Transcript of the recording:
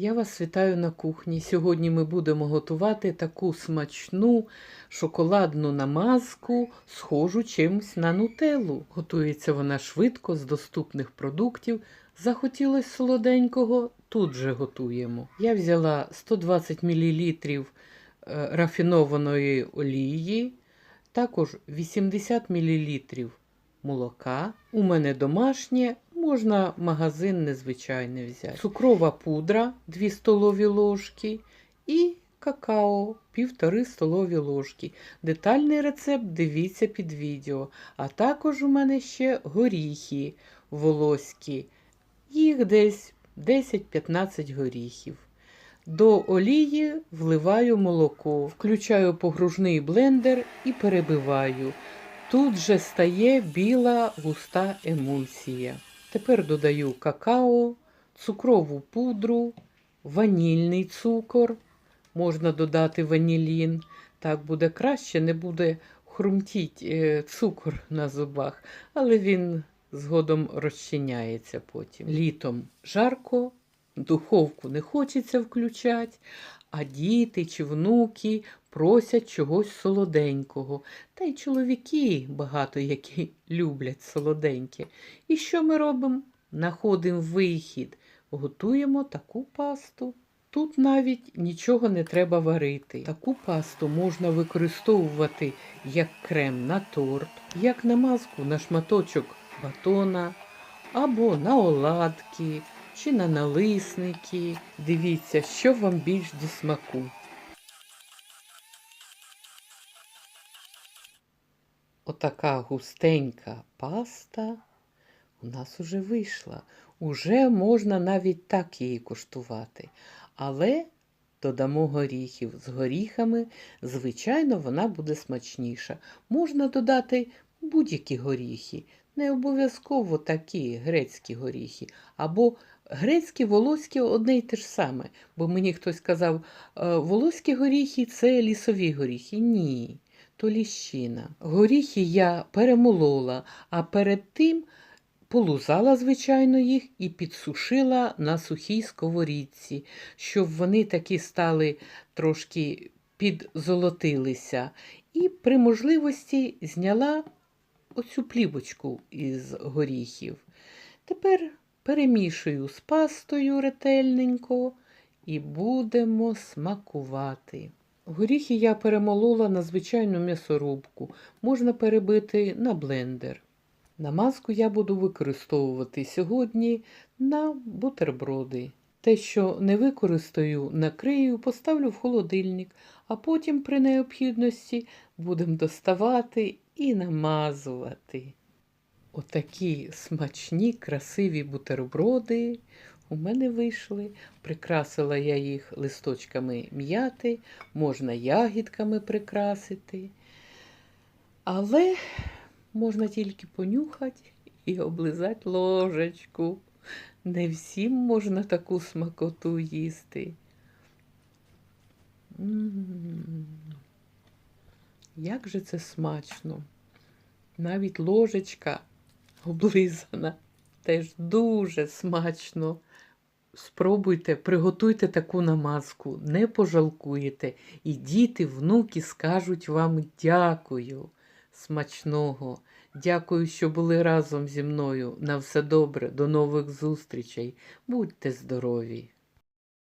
Я вас вітаю на кухні. Сьогодні ми будемо готувати таку смачну шоколадну намазку, схожу чимось на нутеллу. Готується вона швидко з доступних продуктів. Захотілось солоденького, тут же готуємо. Я взяла 120 мл рафінованої олії, також 80 мл молока. У мене домашнє, можна магазинне звичайне взяти. Цукрова пудра 2 столові ложки і какао 1,5 столові ложки. Детальний рецепт дивіться під відео. А також у мене ще горіхи волоські. Їх десь 10-15 горіхів. До олії вливаю молоко, включаю погружний блендер і перебиваю. Тут же стає біла густа емульсія. Тепер додаю какао, цукрову пудру, ванільний цукор. Можна додати ванілін. Так буде краще, не буде хрумтіть е, цукор на зубах, але він згодом розчиняється потім. Літом жарко, духовку не хочеться включати, а діти чи внуки просять чогось солоденького. Та й чоловіки багато які люблять солоденьке. І що ми робимо? Находимо вихід, готуємо таку пасту. Тут навіть нічого не треба варити. Таку пасту можна використовувати як крем на торт, як намазку на шматочок батона або на оладки чи на налисники. Дивіться, що вам більш до смаку. Отака густенька паста у нас уже вийшла. Уже можна навіть так її куштувати. Але додамо горіхів. З горіхами, звичайно, вона буде смачніша. Можна додати будь-які горіхи. Не обов'язково такі грецькі горіхи. Або грецькі, волоські одне й те ж саме. Бо мені хтось сказав, «Е, волоські горіхи це лісові горіхи. Ні то ліщина. Горіхи я перемолола, а перед тим полузала, звичайно, їх і підсушила на сухій сковорідці, щоб вони такі стали трошки підзолотилися. І при можливості зняла оцю плівочку із горіхів. Тепер перемішую з пастою ретельненько і будемо смакувати. Горіхи я перемолола на звичайну м'ясорубку, можна перебити на блендер. Намазку я буду використовувати сьогодні на бутерброди. Те, що не використаю, накрию, поставлю в холодильник, а потім при необхідності будемо доставати і намазувати. Отакі смачні, красиві бутерброди у мене вийшли. Прикрасила я їх листочками м'яти, можна ягідками прикрасити. Але можна тільки понюхати і облизати ложечку. Не всім можна таку смакоту їсти. Як же це смачно! Навіть ложечка облизана. Теж дуже смачно. Спробуйте, приготуйте таку намазку, не пожалкуєте. І діти, внуки скажуть вам дякую. Смачного. Дякую, що були разом зі мною. На все добре, до нових зустрічей. Будьте здорові!